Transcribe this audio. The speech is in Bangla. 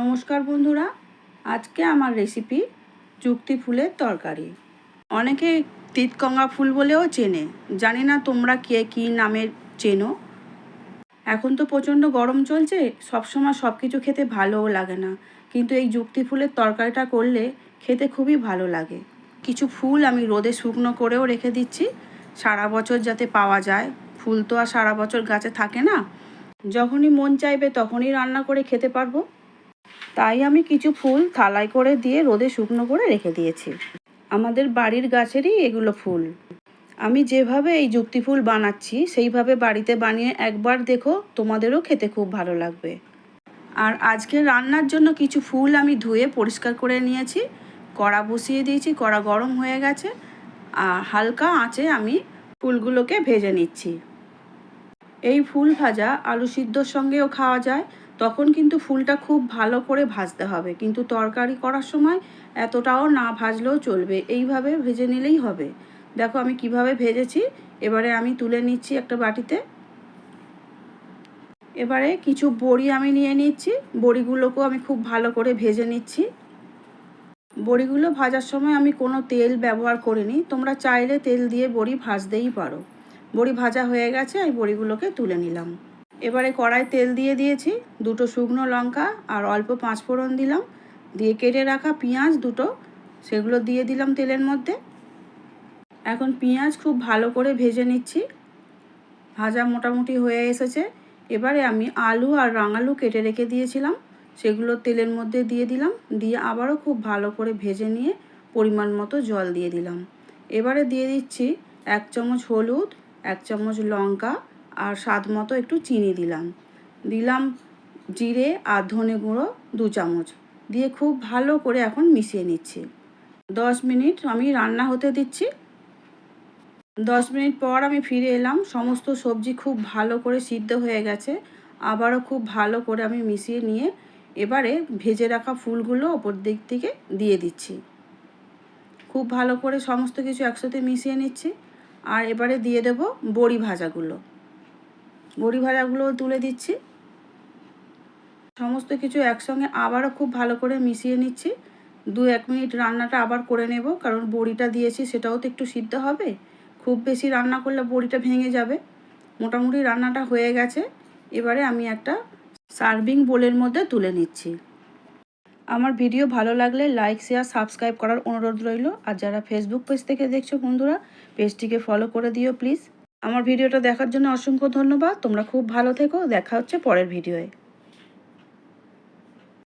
নমস্কার বন্ধুরা, আজকে আমার রেসিপি যুক্তি ফুলের তরকারি। অনেকে তিতকঙ্গা ফুল বলেও চেনে, জানি না তোমরা কে কী নামে চেনো। এখন তো প্রচণ্ড গরম চলছে, সবসময় সব কিছু খেতে ভালোও লাগে না। কিন্তু এই যুক্তি ফুলের তরকারিটা করলে খেতে খুবই ভালো লাগে। কিছু ফুল আমি রোদে শুকনো করেও রেখে দিচ্ছি, সারা বছর যাতে পাওয়া যায়। ফুল তো আর সারা বছর গাছে থাকে না। যখনই মন চাইবে তখনই রান্না করে খেতে পারব। তাই আমি কিছু ফুল থালায় করে দিয়ে রোদে শুকনো করে রেখে দিয়েছি। আমাদের বাড়ির গাছেরই এগুলো ফুল। আমি যেভাবে এই যুক্তি ফুল বানাচ্ছি, সেইভাবে বাড়িতে বানিয়ে একবার দেখো, তোমাদেরও খেতে খুব ভালো লাগবে। আর আজকে রান্নার জন্য কিছু ফুল আমি ধুয়ে পরিষ্কার করে নিয়েছি। কড়া বসিয়ে দিয়েছি, কড়া গরম হয়ে গেছে। আর হালকা আঁচে আমি ফুলগুলোকে ভেজে নিচ্ছি। এই ফুল ভাজা আলু সিদ্ধর সঙ্গেও খাওয়া যায়। তখন কিন্তু ফুলটা খুব ভালো করে ভাজতে হবে। কিন্তু তরকারি করার সময় এতটাও না ভাজলেও চলবে। এইভাবে ভেজে নিলেই হবে। দেখো আমি কীভাবে ভেজেছি। এবারে আমি তুলে নিচ্ছি একটা বাটিতে। এবারে কিছু বড়ি আমি নিয়ে নিচ্ছি। বড়িগুলোকেও আমি খুব ভালো করে ভেজে নিচ্ছি। বড়িগুলো ভাজার সময় আমি কোনো তেল ব্যবহার করিনি। তোমরা চাইলে তেল দিয়ে বড়ি ভাজতেই পারো। বড়ি ভাজা হয়ে গেছে, আমি বড়িগুলোকে তুলে নিলাম। এবারে কড়াই তেল দিয়ে দিয়েছি, দুটো শুকনো লঙ্কা আর অল্প পাঁচ ফোড়ন দিলাম। দিয়ে কেটে রাখা পেঁয়াজ দুটো, সেগুলো দিয়ে দিলাম তেলের মধ্যে। এখন পেঁয়াজ খুব ভালো করে ভেজে নিচ্ছি। ভাজা মোটামুটি হয়ে এসেছে। এবারে আমি আলু আর রাঙালু কেটে রেখে দিয়েছিলাম। সেগুলো তেলের মধ্যে দিয়ে দিলাম। দিয়ে আবারও খুব ভালো করে ভেজে নিয়ে পরিমাণ মতো জল দিয়ে দিলাম। এবারে দিয়ে দিচ্ছি এক চামচ হলুদ, এক চামচ লঙ্কা আর স্বাদ মতো একটু চিনি দিলাম। দিলাম জিরে আর ধনে গুঁড়ো দু চামচ। দিয়ে খুব ভালো করে এখন মিশিয়ে নিচ্ছি। দশ মিনিট আমি রান্না হতে দিচ্ছি। দশ মিনিট পর আমি ফিরে এলাম। সমস্ত সবজি খুব ভালো করে সিদ্ধ হয়ে গেছে। আবারও খুব ভালো করে আমি মিশিয়ে নিয়ে এবারে ভেজে রাখা ফুলগুলো ওপর দিক থেকে দিয়ে দিচ্ছি। খুব ভালো করে সমস্ত কিছু একসাথে মিশিয়ে নিচ্ছি। আর এবারে দিয়ে দেব বড়ি ভাজাগুলো। বড়ি ভাজাগুলো তুলে দিচ্ছি। সমস্ত কিছু একসঙ্গে আবারও খুব ভালো করে মিশিয়ে নিচ্ছি। দু এক মিনিট রান্নাটা আবার করে নেব, কারণ বড়িটা দিয়েছি সেটাও তো একটু সিদ্ধ হবে। খুব বেশি রান্না করলে বড়িটা ভেঙে যাবে। মোটামুটি রান্নাটা হয়ে গেছে। এবারে আমি একটা সার্ভিং বোলের মধ্যে তুলে নিচ্ছি। আমার ভিডিও ভালো লাগলে লাইক, শেয়ার, সাবস্ক্রাইব করার অনুরোধ রইল। আর যারা ফেসবুক পেজ থেকে দেখছ বন্ধুরা পেজটিকে ফলো করে দিও প্লিজ আমার ভিডিওটা দেখার জন্য অসংখ্য ধন্যবাদ। তোমরা খুব ভালো থেকো। দেখা হচ্ছে পরের ভিডিওয়ে।